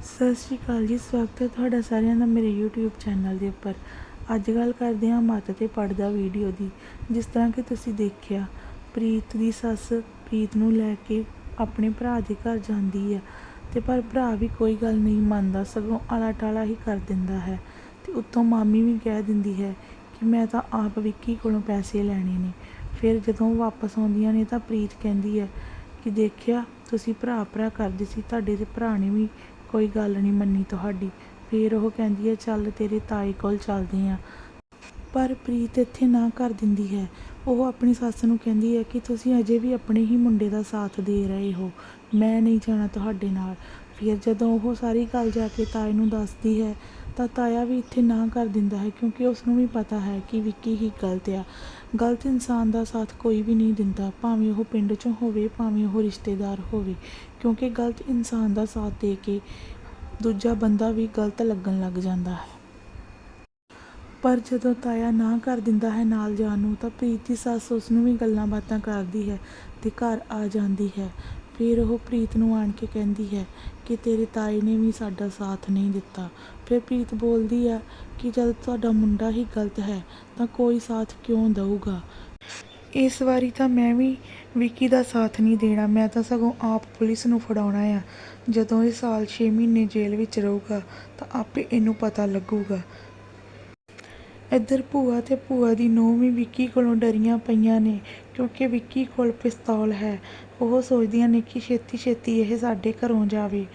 ਸਤਿ ਸ਼੍ਰੀ ਅਕਾਲ ਜੀ, ਸਵਾਗਤ ਹੈ ਤੁਹਾਡਾ ਸਾਰਿਆਂ ਦਾ ਮੇਰੇ YouTube ਚੈਨਲ ਦੇ ਉੱਪਰ। ਅੱਜ ਗੱਲ ਕਰਦੇ ਹਾਂ ਮੱਤ ਤੇ ਪੜਦਾ ਵੀਡੀਓ ਦੀ, ਜਿਸ ਤਰ੍ਹਾਂ ਕਿ ਤੁਸੀਂ ਦੇਖਿਆ, ਪ੍ਰੀਤ ਦੀ ਸੱਸ ਪ੍ਰੀਤ ਨੂੰ ਲੈ ਕੇ ਆਪਣੇ ਭਰਾ ਦੇ ਘਰ ਜਾਂਦੀ ਹੈ ਤੇ ਪਰ ਭਰਾ ਵੀ ਕੋਈ ਗੱਲ ਨਹੀਂ ਮੰਨਦਾ, ਸਗੋਂ ਆਲਾ ਟਾਲਾ ਹੀ ਕਰ ਦਿੰਦਾ ਹੈ ਤੇ ਉੱਤੋਂ ਮਾਮੀ ਵੀ ਕਹਿ ਦਿੰਦੀ ਹੈ ਕਿ ਮੈਂ ਤਾਂ ਆਪ ਵਿੱਕੀ ਕੋਲੋਂ ਪੈਸੇ ਲੈਣੇ ਨੇ। ਫਿਰ ਜਦੋਂ ਵਾਪਸ ਆਉਂਦੀਆਂ ਨੇ ਤਾਂ ਪ੍ਰੀਤ ਕਹਿੰਦੀ ਹੈ ਕਿ ਦੇਖਿਆ, ਤੁਸੀਂ ਭਰਾ ਭਰਾ ਕਰਦੇ ਸੀ, ਤੁਹਾਡੇ ਦੇ ਭਰਾ ਨੇ ਵੀ ਕੋਈ ਗੱਲ ਨਹੀਂ ਮੰਨੀ ਤੁਹਾਡੀ। ਫਿਰ ਉਹ ਕਹਿੰਦੀ ਹੈ, ਚੱਲ ਤੇਰੇ ਤਾਏ ਕੋਲ ਚੱਲਦੇ ਹਾਂ। ਪਰ ਪ੍ਰੀਤ ਇੱਥੇ ਨਾ ਕਰ ਦਿੰਦੀ ਹੈ। ਉਹ ਆਪਣੀ ਸੱਸ ਨੂੰ ਕਹਿੰਦੀ ਹੈ ਕਿ ਤੁਸੀਂ ਅਜੇ ਵੀ ਆਪਣੇ ਹੀ ਮੁੰਡੇ ਦਾ ਸਾਥ ਦੇ ਰਹੇ ਹੋ। ਮੈਂ ਨਹੀਂ ਜਾਣਾ ਤੁਹਾਡੇ ਨਾਲ। ਫਿਰ ਜਦੋਂ ਉਹ ਸਾਰੀ ਗੱਲ ਜਾ ਕੇ ਤਾਏ ਨੂੰ ਦੱਸਦੀ ਹੈ, ਤਾਂ ਤਾਇਆ ਵੀ ਇੱਥੇ ਨਾ ਕਰ ਦਿੰਦਾ ਹੈ ਕਿਉਂਕਿ ਉਸ ਨੂੰ ਵੀ ਪਤਾ ਹੈ ਕਿ ਵਿੱਕੀ ਹੀ ਗਲਤ ਆ। ਗਲਤ ਇਨਸਾਨ ਦਾ ਸਾਥ ਕੋਈ ਵੀ ਨਹੀਂ ਦਿੰਦਾ, ਭਾਵੇਂ ਉਹ ਪਿੰਡ 'ਚੋਂ ਹੋਵੇ, ਭਾਵੇਂ ਉਹ ਰਿਸ਼ਤੇਦਾਰ ਹੋਵੇ, ਕਿਉਂਕਿ ਗਲਤ ਇਨਸਾਨ ਦਾ ਸਾਥ ਦੇ ਕੇ ਦੂਜਾ ਬੰਦਾ ਵੀ ਗਲਤ ਲੱਗਣ ਲੱਗ ਜਾਂਦਾ ਹੈ। ਪਰ ਜਦੋਂ ਤਾਇਆ ਨਾ ਕਰ ਦਿੰਦਾ ਹੈ ਨਾਲ ਜਾਣ ਨੂੰ, ਤਾਂ ਪ੍ਰੀਤੀ ਸੱਸ ਉਸ ਨੂੰ ਵੀ ਗੱਲਾਂ ਬਾਤਾਂ ਕਰਦੀ ਹੈ ਤੇ ਘਰ ਆ ਜਾਂਦੀ ਹੈ। ਫਿਰ ਉਹ ਪ੍ਰੀਤ ਨੂੰ ਆਣ ਕੇ ਕਹਿੰਦੀ ਹੈ ਕਿ ਤੇਰੇ ਤਾਏ ਨੇ ਵੀ ਸਾਡਾ ਸਾਥ ਨਹੀਂ ਦਿੱਤਾ। ਫਿਰ ਪ੍ਰੀਤ ਬੋਲਦੀ ਆ ਕਿ ਜਦ ਤੁਹਾਡਾ ਮੁੰਡਾ ਹੀ ਗਲਤ ਹੈ ਤਾਂ ਕੋਈ ਸਾਥ ਕਿਉਂ ਦਊਗਾ? ਇਸ ਵਾਰੀ ਤਾਂ ਮੈਂ ਵੀ ਵਿੱਕੀ ਦਾ ਸਾਥ ਨਹੀਂ ਦੇਣਾ। ਮੈਂ ਤਾਂ ਸਗੋਂ ਆਪ ਪੁਲਿਸ ਨੂੰ ਫੜਾਉਣਾ ਆ। ਜਦੋਂ ਇਹ ਸਾਲ 6 ਮਹੀਨੇ ਜੇਲ੍ਹ ਵਿੱਚ ਰਹੂਗਾ ਤਾਂ ਆਪੇ ਇਹਨੂੰ ਪਤਾ ਲੱਗੂਗਾ। ਇੱਧਰ ਭੂਆ ਤੇ ਭੂਆ ਦੀ ਨੂੰਹ ਵੀ ਵਿੱਕੀ ਕੋਲੋਂ ਡਰੀਆਂ ਪਈਆਂ ਨੇ ਕਿਉਂਕਿ ਵਿੱਕੀ ਕੋਲ ਪਿਸਤੌਲ ਹੈ। ਉਹ ਸੋਚਦੀਆਂ ਨੇ ਕਿ ਛੇਤੀ ਛੇਤੀ ਇਹ ਸਾਡੇ ਘਰੋਂ ਜਾਵੇ।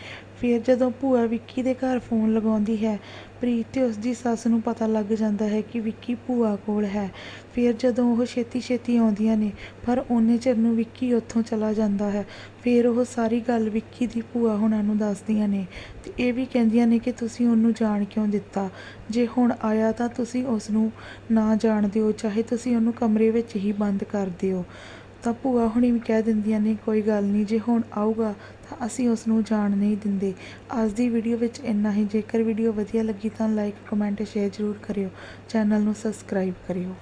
ਫਿਰ ਜਦੋਂ ਭੂਆ ਵਿੱਕੀ ਦੇ ਘਰ ਫੋਨ ਲਗਾਉਂਦੀ ਹੈ, ਪ੍ਰੀਤ ਤੇ ਉਸ ਦੀ ਸੱਸ ਨੂੰ ਪਤਾ ਲੱਗ ਜਾਂਦਾ ਹੈ ਕਿ ਵਿੱਕੀ ਭੂਆ ਕੋਲ ਹੈ। ਫਿਰ ਜਦੋਂ ਉਹ ਛੇਤੀ ਛੇਤੀ ਆਉਂਦੀਆਂ ਨੇ, ਪਰ ਉਹਨੇ ਚਿਰ ਨੂੰ ਵਿੱਕੀ ਉੱਥੋਂ ਚਲਾ ਜਾਂਦਾ ਹੈ। ਫਿਰ ਉਹ ਸਾਰੀ ਗੱਲ ਵਿੱਕੀ ਦੀ ਭੂਆ ਹੁਣਾਂ ਨੂੰ ਦੱਸਦੀਆਂ ਨੇ ਤੇ ਇਹ ਵੀ ਕਹਿੰਦੀਆਂ ਨੇ ਕਿ ਤੁਸੀਂ ਉਹਨੂੰ ਜਾਣ ਕਿਉਂ ਦਿੱਤਾ? ਜੇ ਹੁਣ ਆਇਆ ਤਾਂ ਤੁਸੀਂ ਉਸ ਨੂੰ ਨਾ ਜਾਣ ਦਿਓ, ਚਾਹੇ ਤੁਸੀਂ ਉਹਨੂੰ ਕਮਰੇ ਵਿੱਚ ਹੀ ਬੰਦ ਕਰ ਦਿਓ ਤਾਂ ਭੂਆ ਹੁਣੀ ਵੀ ਕਹਿ ਦਿੰਦੀਆਂ ਨੇ, ਕੋਈ ਗੱਲ ਨਹੀਂ, ਜੇ ਹੁਣ ਆਊਗਾ ਤਾਂ ਅਸੀਂ ਉਸ ਨੂੰ ਜਾਣ ਨਹੀਂ ਦਿੰਦੇ। ਅੱਜ ਦੀ ਵੀਡੀਓ ਵਿੱਚ ਇੰਨਾ ਹੀ। ਜੇਕਰ ਵੀਡੀਓ ਵਧੀਆ ਲੱਗੀ ਤਾਂ ਲਾਈਕ ਕਮੈਂਟ ਸ਼ੇਅਰ ਜ਼ਰੂਰ ਕਰਿਓ। ਚੈਨਲ ਨੂੰ ਸਬਸਕ੍ਰਾਈਬ ਕਰਿਓ।